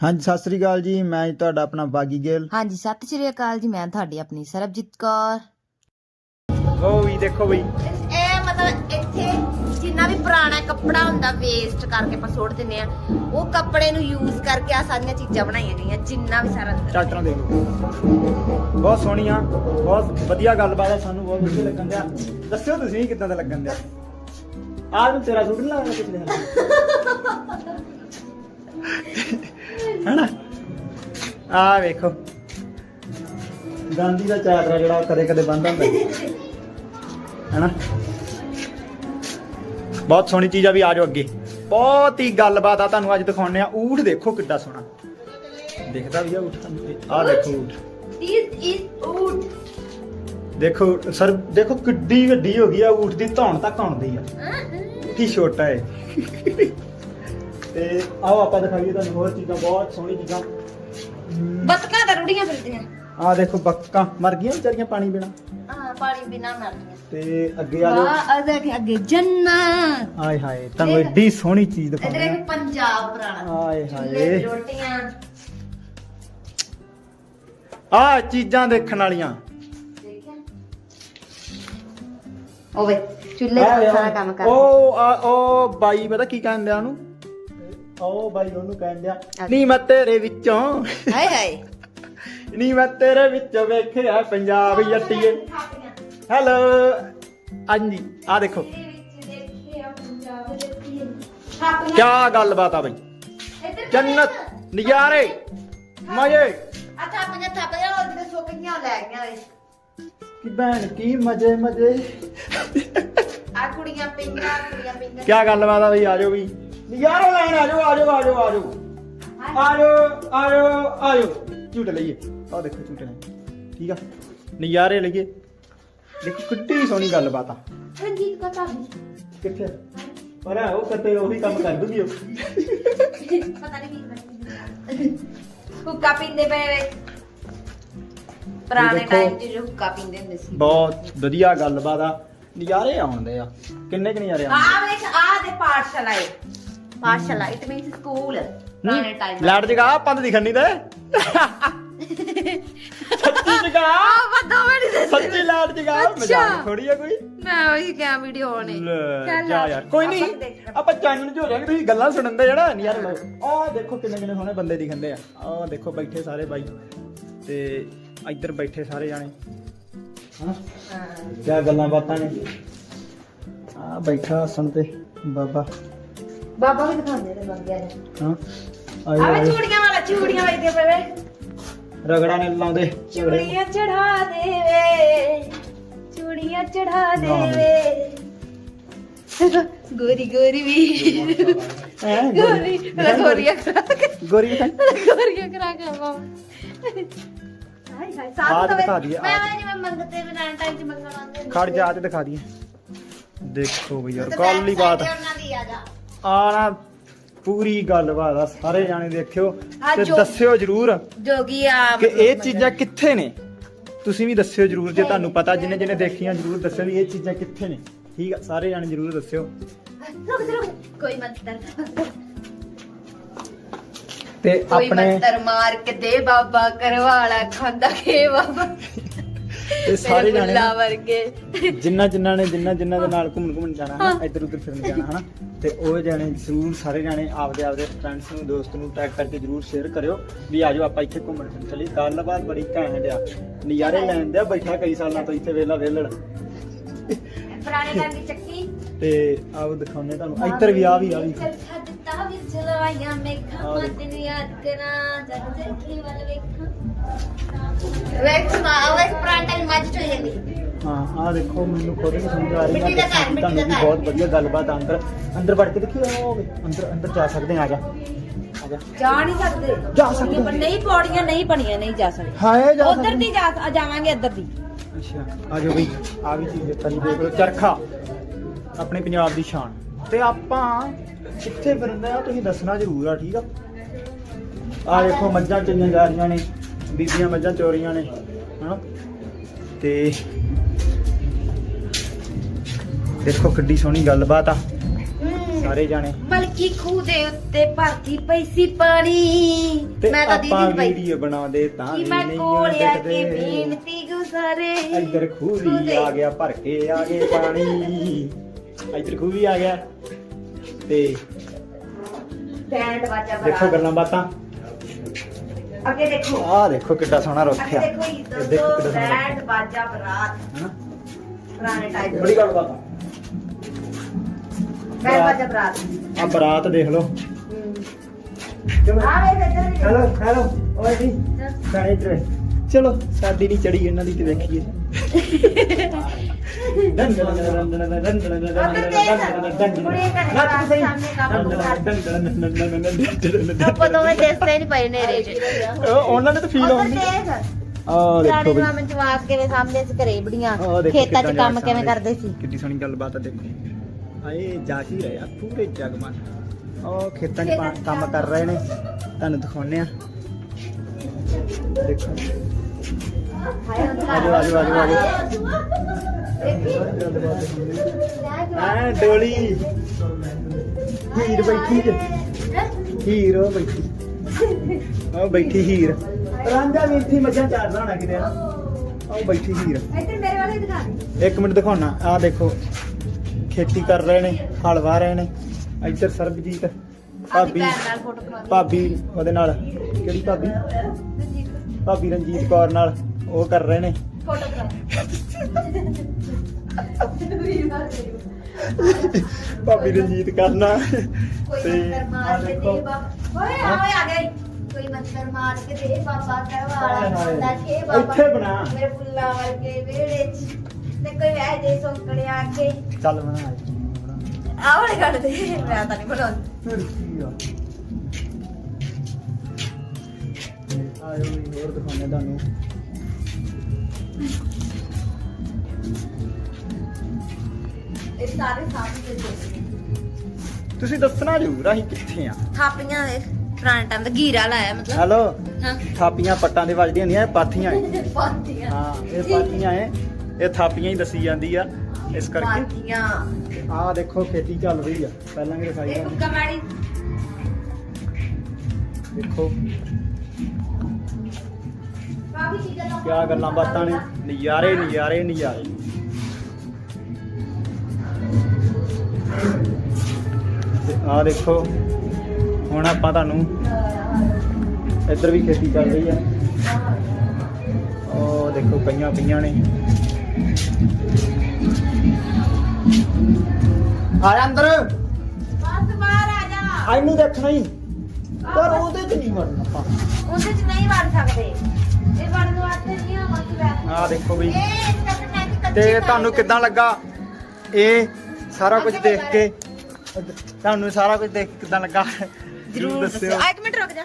ਹਾਂਜੀ ਸਤਿ ਸ੍ਰੀ ਅਕਾਲ ਜੀ। ਮੈਂ ਜੀ ਤੁਹਾਡਾ ਆਪਣਾ ਬਾਗੀ ਗਿੱਲ। ਹਾਂਜੀ ਸਤਿ ਸ਼੍ਰੀ ਅਕਾਲ ਜੀ। ਮੈਂ ਤੁਹਾਡੀ ਆਪਣੀ ਸਰਬਜੀਤ ਕੌਰ। ਉਹ ਵੀ ਦੇਖੋ ਬਈ ਇਹ ਮਤਲਬ ਇੱਥੇ ਜਿੰਨਾ ਵੀ ਪੁਰਾਣਾ ਕੱਪੜਾ ਹੁੰਦਾ ਵੇਸਟ ਕਰਕੇ ਆਪਾਂ ਸੁੱਟ ਦਿੰਨੇ ਆ ਉਹ ਕੱਪੜੇ ਨੂੰ ਯੂਜ਼ ਕਰਕੇ ਆ ਸਾਰੀਆਂ ਚੀਜ਼ਾਂ ਬਣਾਈਆਂ ਗਈਆਂ ਜਿੰਨਾ ਵੀ ਸਾਰਾ ਅੰਦਰ। ਚਾਟਰਾਂ ਦੇਖ ਲਓ। ਬਹੁਤ ਸੋਹਣੀਆਂ ਬਹੁਤ ਵਧੀਆ ਗੱਲਬਾਤ ਹੈ ਸਾਨੂੰ ਬਹੁਤ ਵਧੀਆ ਲੱਗਣ ਦਿਆ। ਦੱਸਿਓ ਤੁਸੀਂ ਕਿੱਦਾਂ ਦਾ ਲੱਗਣ ਦਿਆ। ਆਹ ਨੂੰ ਤੇਰਾ ਸੂਟ ਨਹੀਂ ਲੱਗਦਾ ਪਿਛਲੇ ਹੈਨਾ? ਆਹ ਵੇਖੋ। ਗਾਂਧੀ ਦਾ ਚਾਦਰਾ ਜਿਹੜਾ ਕਦੇ ਕਦੇ ਬੰਦ ਹੁੰਦਾ ਹੈਨਾ? ਬਹੁਤ ਸੋਹਣੀ ਚੀਜ਼ ਆ ਵੀ ਆ ਜਾਓ ਅੱਗੇ। ਬਹੁਤ ਹੀ ਗੱਲਬਾਤ ਆ ਤੁਹਾਨੂੰ ਅੱਜ ਦਿਖਾਉਣੇ ਆ। ਊਠ ਦੇਖੋ ਕਿੱਡਾ ਸੋਹਣਾ। ਦਿਖਦਾ ਵੀ ਆ ਊਠ ਆ ਦੇਖੋ ਊਠ। ਦਿਸ ਇਜ਼ ਊਟ ਦੇਖੋ ਸਰ ਦੇਖੋ ਕਿੱਡੀ ਵੱਡੀ ਹੋ ਗਈ ਆ ਊਠ ਦੀ ਧੌਣ ਤੱਕ ਆਉਂਦੀ ਆ। ਕੀ ਛੋਟਾ ਹੈ ਤੇ ਆਓ ਆਪਾਂ ਦਿਖਾਈਏ ਤੁਹਾਨੂੰ ਹੋਰ ਚੀਜ਼ਾਂ ਬਹੁਤ ਸੋਹਣੀ ਚੀਜ਼ਾਂ। ਬਤਕਾਂ ਤਾਂ ਰੁੜੀਆਂ ਫਿਰਦੀਆਂ। ਆ ਦੇਖੋ ਬੱਕਾਂ ਮਰ ਗਈਆਂ ਵਿਚਾਰੀਆਂ ਪਾਣੀ ਬਿਨਾ? ਹਾਂ ਪਾਣੀ ਬਿਨਾ ਮਰਦੀਆਂ ਤੇ ਅੱਗੇ ਆ ਜਾਓ। ਵਾਹ ਅਦਰ ਕੇ ਅੱਗੇ ਜੰਨਤ। ਹਾਏ ਹਾਏ ਤੁਹਾਨੂੰ ਐਡੀ ਸੋਹਣੀ ਚੀਜ਼ ਇਧਰ ਦਿਖਾਉਣੀ ਇੱਕ ਪੰਜਾਬ ਪੁਰਾਣਾ। ਹਾਏ। ਚੁੱਲ੍ਹੇ ਹਾਏ ਦੀ ਰੋਟੀਆਂ। ਆ ਚੀਜ਼ਾਂ ਦੇਖਣ ਵਾਲੀਆਂ। ਦੇਖਿਆ? ਉਹ ਵੇ ਚੁੱਲ੍ਹੇ ਦਾ ਸਾਰਾ ਕੰਮ ਕਰ। ਉਹ ਆ ਉਹ ਬਾਈ ਪਤਾ ਕੀ ਕਹਿੰਦੇ ਆ ਉਹਨੂੰ? ਉਹ ਬਾਈ ਉਹਨੂੰ ਕਹਿੰਦੇ ਆ ਨਹੀਂ ਮੈਂ ਤੇਰੇ ਵਿੱਚੋਂ ਹਾਏ ਹਾਏ। ਨਹੀਂ ਮੈਂ ਤੇਰੇ ਵਿੱਚੋਂ ਵੇਖਿਆ ਪੰਜਾਬ ਜੱਟੀਏ ਹੈਲੋ ਹਾਂਜੀ ਆ ਦੇਖੋ। ਕੀ ਗੱਲਬਾਤ ਆ ਬਈ? ਜੰਨਤ ਨਜ਼ਾਰੇ ਮਜ਼ੇ। ਅੱਛਾ ਪੰਜਾ ਥਾਪਿਆ ਉਹ ਜਿਹੜੇ ਸੁੱਕੀਆਂ ਲੈ ਗਈਆਂ ਵੇ ਕੀ ਭੈਣ ਕੀ ਮਜ਼ੇ ਮਜ਼ੇ। ਆ ਕੁੜੀਆਂ ਪਿੰਗਾਂ ਕੁੜੀਆਂ ਪਿੰਗਾਂ ਕੀ ਗੱਲਬਾਤ ਆ ਬਈ ਆ ਜਾਓ ਵੀ ਨਜ਼ਾਰੇ ਲੈਣ ਆ ਜਾਓ ਆ ਜਾਓ ਆ ਜਾਓ ਆ ਜਾਓ। ਆ ਜਾਓ ਆ ਜਾਓ ਆ ਜਾਓ। ਝੂਟ ਲਈਏ। ਆ ਦੇਖੋ ਝੂਟ ਲੈ ਠੀਕ ਆ? ਨਜ਼ਾਰੇ ਲਈਏ। ਦੇਖੋ ਕਿੱਡੀ ਸੋਹਣੀ ਗੱਲਬਾਤ ਆ। ਰਣਜੀਤ ਕਾ ਤਾਂ ਕਿੱਥੇ? ਪਰ ਆ ਉਹ ਕਤੇ ਉਹੀ ਕੰਮ ਕਰ ਦੂਗੀ ਉਹ। ਪਤਾ ਨਹੀਂ ਕੀ ਹੁੱਕਾ ਪੀਂਦੇ ਪਏ ਵੇ। ਪੁਰਾਣੇ। ਟਾਈਮ 'ਚ ਜੋ ਹੁੱਕਾ ਪੀਂਦੇ ਹੁੰਦੇ ਸੀ। ਬਹੁਤ ਵਧੀਆ ਗੱਲਬਾਤ ਆ। ਨਜ਼ਾਰੇ ਆਉਂਦੇ ਆ। ਕਿੰਨੇ ਕਿ ਨਜ਼ਾਰੇ ਆਉਂਦੇ ਆ? ਵੇਖ ਆ ਦੇ ਪਾਠਸ਼ਾਲਾ ਏ। ਪਾਠਸ਼ਾਲਾ ਇਟ ਮੀਨਸ ਸਕੂਲ ਪੁਰਾਣੇ ਟਾਈਮ ਲਾਈਟ ਜਗਾ ਪੰਦ ਦਿਖਣ ਨਹੀਂ ਤੇ ਸੱਚੀ ਜਗਾ ਮੇਰੀ ਦੇ ਸੱਚੀ ਲਾਈਟ ਜਗਾ ਮਜ਼ਾਕ ਥੋੜੀ ਆ ਕੋਈ ਮੈਂ ਉਹੀ ਕਿਹਾ ਵੀਡੀਓ ਹੋਣੀ ਲੈ, ਜਾ ਯਾਰ ਕੋਈ ਨਹੀਂ ਆਪਾਂ ਚੈਨਲ ਚ ਹੋ ਜਾਾਂਗੇ ਤੁਸੀਂ ਗੱਲਾਂ ਸੁਣਨ ਦੇ ਜਿਹੜਾ ਨਹੀਂ ਯਾਰ ਲੋ ਆਹ ਦੇਖੋ ਕਿੰਨੇ ਕਿੰਨੇ ਸੋਹਣੇ ਬੰਦੇ ਦਿਖੰਦੇ ਆ ਆਹ ਦੇਖੋ ਬੈਠੇ ਸਾਰੇ ਬਾਈ ਤੇ ਇੱਧਰ ਬੈਠੇ ਸਾਰੇ ਜਾਣੇ ਹਨਾ ਕਿਆ ਗੱਲਾਂ ਬਾਤਾਂ ਨੇ ਆ ਬੈਠਾ ਹਸਣ ਤੇ ਬਾਬਾ ਬਾਬਾ ਵੀ ਦਿਖਾਉਂਦੇ ਨੇ ਬੰਦਿਆਂ ਨੇ। ਹਾਂ। ਆਵੇ ਆਏ। ਚੂੜੀਆਂ ਵਾਲਾ ਚੂੜੀਆਂ ਵੇਚਦੇ ਪਏ ਵੇ ਰਗੜਾ ਨੇ ਲਾਉਂਦੇ ਝਗੜੇ ਚੂੜੀਆਂ ਚੜਾ ਦੇਵੇ ਚੂੜੀਆਂ ਚੜਾ ਦੇਵੇ। ਗੋਰੀ ਗੋਰੀ ਵੀ। ਐ ਗੋਰੀ। ਗੋਰੀਆਂ ਕਰਾ। ਕੇ ਗੋਰੀ ਦਿਖਾਈ। ਗੋਰੀਆਂ ਕਰਾ ਕੇ ਆਵਾਂ ਹਾਏ ਹਾਏ ਆਹ ਸਾਥ ਤੇ ਦਿਖਾ ਦਈਏ, ਮੈਂ ਆਹ। ਮੈਂ ਜਿਵੇਂ ਮੰਗਤੇ ਬਿਨਾਂ ਟਾਈਮ ਚ ਮੰਗਣ ਖੜ। ਜਾ ਤੇ ਦਿਖਾ ਦਈਏ। ਦੇਖੋ ਬਈ ਯਾਰ ਹੀ back ਬਾਤ। ਉਹਨਾਂ ਦੀ ਆ ਜਾ ਆ ਨਾ ਪੂਰੀ ਗੱਲਬਾਤ ਆ ਸਾਰੇ ਜਾਣੇ ਦੇਖਿਓ ਤੇ ਜੋ- ਦੱਸਿਓ ਜਰੂਰ ਜੋਗੀ ਆ ਕਿ ਇਹ ਚੀਜ਼ਾਂ ਕਿੱਥੇ ਨੇ। ਤੁਸੀਂ ਵੀ ਦੱਸਿਓ ਜਰੂਰ ਜੇ ਤੁਹਾਨੂੰ ਪਤਾ ਜਿਹਨੇ ਜਿਹਨੇ ਦੇਖੀਆਂ ਜਰੂਰ ਦੱਸਿਓ ਵੀ ਇਹ ਚੀਜ਼ਾਂ ਕਿੱਥੇ ਨੇ। ਠੀਕ ਆ ਸਾਰੇ ਜਾਣੇ ਜਰੂਰ ਦੱਸਿਓ। ਰੁਕ ਰੁਕ। ਕੋਈ ਮੰਤਰ। ਤੇ ਕੋਈ ਆਪਣੇ ਮੰਤਰ ਮਾਰ ਕੇ ਦੇ ਬਾਬਾ ਕਰਵਾਲਾ ਖਾਂਦਾ ਕੇ ਬਾਬਾ। ਤੇ ਸਾਰੇ ਜਾਣੇ ਨਾ ਵਰਗੇ। ਜਿੰਨਾ ਜਿੰਨਾ ਨੇ ਜਿੰਨਾ ਜਿੰਨਾ ਦੇ ਨਾਲ ਘੁੰਮਣ ਘੁੰਮਣ ਜਾਣਾ ਹੈ। ਇੱਧਰ ਉੱਧਰ ਫਿਰਨ ਜਾਣਾ ਹਨਾ ਤੇ ਉਹ ਜਾਣੇ ਜ਼ਰੂਰ ਸਾਰੇ ਜਾਣੇ ਆਪਦੇ ਆਪਦੇ ਫਰੈਂਡਸ ਨੂੰ ਦੋਸਤ ਨੂੰ ਟੈਗ ਕਰਕੇ ਜ਼ਰੂਰ ਸ਼ੇਅਰ ਕਰਿਓ ਵੀ ਆਜੋ ਆਪਾਂ ਇੱਥੇ ਘੁੰਮਣ ਫਿਰਨ ਚੱਲੀ ਗੱਲਬਾਤ ਬੜੀ ਘੈਂਟ ਆ। ਨਜ਼ਾਰੇ ਲੈਣ ਦਿਆ ਬੈਠਾ ਕਈ ਸਾਲਾਂ ਤੋਂ ਇੱਥੇ ਵੇਲਾ ਵੇਲੜ ਪੁਰਾਣੇ ਟਾਈਮ ਦੀ ਚੱਕੀ। ਤੇ ਆਓ ਦਿਖਾਉਨੇ ਤੁਹਾਨੂੰ। ਇੱਧਰ ਵੀ ਆ ਵੀ ਆ ਵੀ। ਚੱਲ ਵੀ ਚਲਵਾਈਆਂ ਮੇਖਾਂ ਆਹ ਦੇਖੋ। ਮਤ ਨੂੰ ਯਾਦ ਕਰਾਂ ਜਦ ਚੱਕੀ ਵੱਲ ਵੇਖਾਂ। ਵੇਖ ਮਾ ਵੇਖ ਪੁਰਾਣੇ ਟਾਈਮ ਮੱਝ ਚੋਈ ਜਾਂਦੀ ਹਾਂ ਆ ਦੇਖੋ ਮੈਨੂੰ ਖੁਦ ਨੂੰ ਸਮਝ ਆ ਰਹੀ ਹੈ ਮਿੱਟੀ ਦਾ ਘਰ, ਕਿ ਮਿੱਟੀ ਤੁਹਾਨੂੰ ਦਾ ਵੀ ਘਰ। ਬਹੁਤ ਵਧੀਆ ਗੱਲਬਾਤ ਆ ਅੰਦਰ ਅੰਦਰ ਵੜ ਕੇ ਦੇਖਿਓ ਉਹ ਵੇ, ਅੰਦਰ ਅੰਦਰ ਜਾ ਸਕਦੇ ਆ ਆ ਜਾ। ਆ ਜਾ। ਜਾ ਨਹੀਂ ਸਕਦੇ। ਜਾ ਸਕਦੇ। ਪਰ ਨਹੀਂ ਪੌੜੀਆਂ ਨਹੀਂ ਬਣੀਆਂ ਨਹੀਂ ਜਾ ਸਕਦੇ। ਹਾਏ ਜਾ ਉਧਰ ਦੀ ਜਾ ਜਾਵਾਂਗੇ ਇੱਧਰ ਦੀ। ਅੱਛਾ ਆ ਜਾਓ ਬਈ ਆ ਵੀ ਚੀਜ਼ ਦੇਖਣੀ ਦੇਖ ਲਓ ਚਰਖਾ ਆਪਣੇ ਪੰਜਾਬ ਦੀ ਸ਼ਾਨ। ਤੇ ਆਪਾਂ ਕਿੱਥੇ ਫਿਰਦੇ ਆ ਤੁਸੀਂ ਦੱਸਣਾ ਜ਼ਰੂਰ ਆ ਠੀਕ ਆ? ਆ ਦੇਖੋ ਮੱਝਾਂ ਚੰਗੀਆਂ ਜਾ ਰਹੀਆਂ ਨੇ। ਬੀਬੀਆਂ ਮੱਝਾਂ ਚੋਰੀਆਂ ਨੇ ਹਨਾ? ਤੇ ਦੇਖੋ ਕਿੱਡੀ ਸੋਹਣੀ ਗੱਲਬਾਤ ਆ ਸਾਰੇ ਜਾਣੇ। ਮਲਕੀ ਖੂਹ ਦੇ ਉੱਤੇ ਭਰਤੀ ਪਈ ਸੀ ਪਾਣੀ। ਤੇ ਮੈਂ ਤਾਂ ਆਪਾਂ ਦੀਦੀ ਨੂੰ ਵੀਡੀਓ ਬਣਾਉਂਦੇ ਤਾਂ ਕਿ ਵੀ ਮੈਂ ਨਹੀਂ ਕੋਲ ਆ ਕੇ ਡਿੱਗਦੇ ਬੇਨਤੀ ਗੁਜ਼ਾਰੇ। ਇੱਧਰ ਦੇ। ਆ ਗਿਆ ਭਰ ਕੇ ਆ ਗਏ ਪਾਣੀ। ਇੱਧਰ ਖੂਹ ਵੀ ਆ ਗਿਆ। ਤੇ ਬੈਂਡ ਵਾਜਾ ਬਰਾ ਦੇਖੋ ਗੱਲਾਂ ਬਾਤਾਂ। ਅੱਗੇ ਦੇਖੋ। ਆਹ ਦੇਖੋ ਕਿੱਡਾ ਸੋਹਣਾ ਰੁੱਖ ਅੱਗੇ ਆ ਦੇਖੋ ਇਹ ਦੇਖੋ ਕਿੱਡਾ ਸੋਹਣਾ ਬੈਂਡ ਵਾਜਾ ਬਰਾਤ। ਹਨਾ? ਪੁਰਾਣੇ ਟਾਈਪ ਬੜੀ ਗੱਲ ਬਾਤ ਬੈਂਡ ਵਾਜਾ ਬਰਾਤ। ਆ ਬਰਾਤ। ਦੇਖ ਲਓ। ਆ ਵੇ ਇੱਧਰ ਵੀ ਹੈਲੋ ਹੈਲੋ। ਓਏ ਜੀ ਸਾਰੇ ਇੱਧਰ। ਚਲੋ ਸਾਡੀ ਨਹੀਂ ਚੜੀ ਇਹਨਾਂ ਦੀ ਤੇ ਵੇਖੀਏ। ਆਪਾਂ ਦੋਵੇਂ ਦੇਖਦੇ ਨਹੀਂ ਪਏ ਨੇਰੇ ਚ ਉਹਨਾਂ ਨੇ ਤਾਂ ਫੀਲ ਆਉਂਦੀ। ਆ ਦੇਖੋ ਬਈ। ਜ਼ਮਾਨੇ ਚ ਵਾਕ ਕਿਵੇਂ ਸਾਹਮਣੇ ਸੀ ਘਰੇ ਬੜੀਆਂ ਖੇਤਾਂ ਚ ਕੰਮ ਕਿਵੇਂ। ਕਰਦੇ ਸੀ। ਕਿੱਡੀ ਸੋਹਣੀ ਗੱਲਬਾਤ ਆ ਦੇਖੋ। ਆਏ ਜਾ ਹੀ ਰਹੇ ਆ ਪੂਰੇ ਜਗਮਨ ਉਹ ਖੇਤਾਂ 'ਚ ਕੰਮ ਕਰ ਰਹੇ ਨੇ। ਤੁਹਾਨੂੰ ਦਿਖਾਉਣੇ ਆ। ਦੇਖੋ। ਆਜੋ ਆਜੋ ਆਜੋ ਆਜੋ। ਆ ਡੋਲੀ। ਹੀਰ ਬੈਠੀ ਜੇ। ਹੀਰ ਉਹ ਬੈਠੀ। ਉਹ ਬੈਠੀ ਹੀਰ। ਰਾਂਝਾ ਵੀ ਇੱਥੇ ਮੱਝਾਂ ਚਾਰਦਾ ਹੋਣਾ ਕਿਤੇ। ਨਾ ਉਹ ਬੈਠੀ ਹੀਰ। ਇੱਧਰ ਮੇਰੇ ਵਾਲੇ ਦਿਖਾ ਦੇ। ਇੱਕ ਮਿੰਟ ਦਿਖਾਉਣਾ। ਆ ਦੇਖੋ। ਖੇਤੀ ਕਰ ਰਹੇ ਨੇ ਹਲ ਵਾਹ ਰਹੇ ਨੇ। ਇੱਧਰ ਸਰਬਜੀਤ ਭਾਬੀ। ਭਾਬੀ ਉਹਦੇ ਨਾਲ। ਕਿਹੜੀ ਭਾਬੀ? ਭਾਬੀ ਰਣਜੀਤ ਕੌਰ ਨਾਲ ਉਹ ਕਰ ਰਹੇ ਨੇ। ਭਾਬੀ ਰਣਜੀਤ ਕਰਨਾ। ਕੋਈ ਤੇ ਆ ਮਾਰ ਕੇ ਦੇਖੋ। ਦੇ ਬਾਬਾ ਓਏ ਆਵੇ ਆ ਗਈ ਕੋਈ ਮੰਤਰ ਮਾਰ ਕੇ ਦੇ ਬਾਬਾ ਕਰਵਾਲਾ। ਬੰਦਾ ਛੇ ਬਾਬਾ। ਇੱਥੇ ਬਣਾ। ਮੇਰੇ ਫੁੱਲਾਂ ਵਰਗੇ ਵਿਹੜੇ ਚ। ਤੇ ਕੋਈ ਵਹਿ ਦੇ ਸੌਂਕੜੇ ਆ ਕੇ। ਚੱਲ ਬਣਾ ਬਣਾ। ਆਵੜੇ ਕੱਢ ਦੇ ਮੈਂ ਤਾਂ ਨਹੀਂ ਬਣਾਉਂਦੀ। ਫਿਰ ਕੀ ਆ? ਆਇਓ ਹੋਰ ਦਿਖਾਉਣੇ ਤੁਹਾਨੂੰ। ਇਹ ਸਾਰੇ ਸਾਹਮਣੇ ਦੇ ਤੁਸੀਂ ਦੱਸਣਾ ਜ਼ਰੂਰ ਅਸੀਂ ਕਿੱਥੇ ਆ? ਥਾਪੀਆਂ ਦੇ ਪੁਰਾਣੇ ਟਾਈਮ ਦਾ ਗੀਰਾ ਲਾਇਆ ਮਤਲਬ। ਹੈਲੋ? ਹਾਂ। ਥਾਪੀਆਂ ਪੱਟਾਂ ਦੇ ਵੱਜਦੀਆਂ ਹੁੰਦੀਆਂ ਇਹ ਪਾਥੀਆਂ ਏ ਪਾਤੀਆਂ ਹਾਂ ਇਹ ਪਾਥੀਆਂ ਏ ਇਹ ਥਾਪੀਆਂ ਹੀ ਦੱਸੀ ਜਾਂਦੀ ਆ ਇਸ ਕਰਕੇ। ਪਾਤੀਆਂ ਆਹ ਦੇਖੋ ਖੇਤੀ ਚੱਲ ਰਹੀ ਆ। ਪਹਿਲਾਂ ਇਹ ਆ ਕੁੱਕਾ ਮਾੜੀ। ਦੇਖੋ। ਕਾਫੀ ਚੀਜ਼ਾਂ ਦਾ ਕਿਆ ਗੱਲਾਂ ਬਾਤਾਂ ਨੇ? ਨਜ਼ਾਰੇ ਨਜ਼ਾਰੇ ਨਜ਼ਾਰੇ। ਤੇ ਆਹ ਦੇਖੋ ਹੁਣ ਆਪਾਂ ਤੁਹਾਨੂੰ ਇੱਧਰ ਵੀ ਖੇਤੀ ਚੱਲ ਰਹੀ ਆ। ਉਹ ਦੇਖੋ ਕਈਆਂ ਪਈਆਂ ਨੇ। ਆ ਅੰਦਰ। ਬਸ ਬਾਹਰ ਆ ਜਾ। ਆਈ ਨਹੀਂ ਦੇਖਣਾ ਹੀ ਪਰ ਉਹਦੇ ਚ ਨਹੀਂ ਵੜਨਾ ਆਪਾਂ। ਉਹਦੇ ਚ ਨਹੀਂ ਵੜ ਸਕਦੇ। ਇਹ ਵੜਨ ਵਾਸਤੇ ਨਹੀਂ ਆ ਬਾਕੀ ਬੈਠ ਆਹ ਦੇਖੋ ਬਈ। ਇਹ ਕੱਟਣਾ ਕਿ ਕੱਚੀ ਤੇ ਤੁਹਾਨੂੰ ਕਿੱਦਾਂ ਲੱਗਾ? ਇਹ ਸਾਰਾ ਕੁਝ ਦੇਖ ਕੇ। ਤੁਹਾਨੂੰ ਸਾਰਾ ਕੁਝ ਦੇਖ ਕੇ ਕਿੱਦਾਂ ਲੱਗਾ? ਜਰੂਰ ਦੱਸਿਓ। ਆ ਇੱਕ ਮਿੰਟ ਰੁਕ ਜਾ।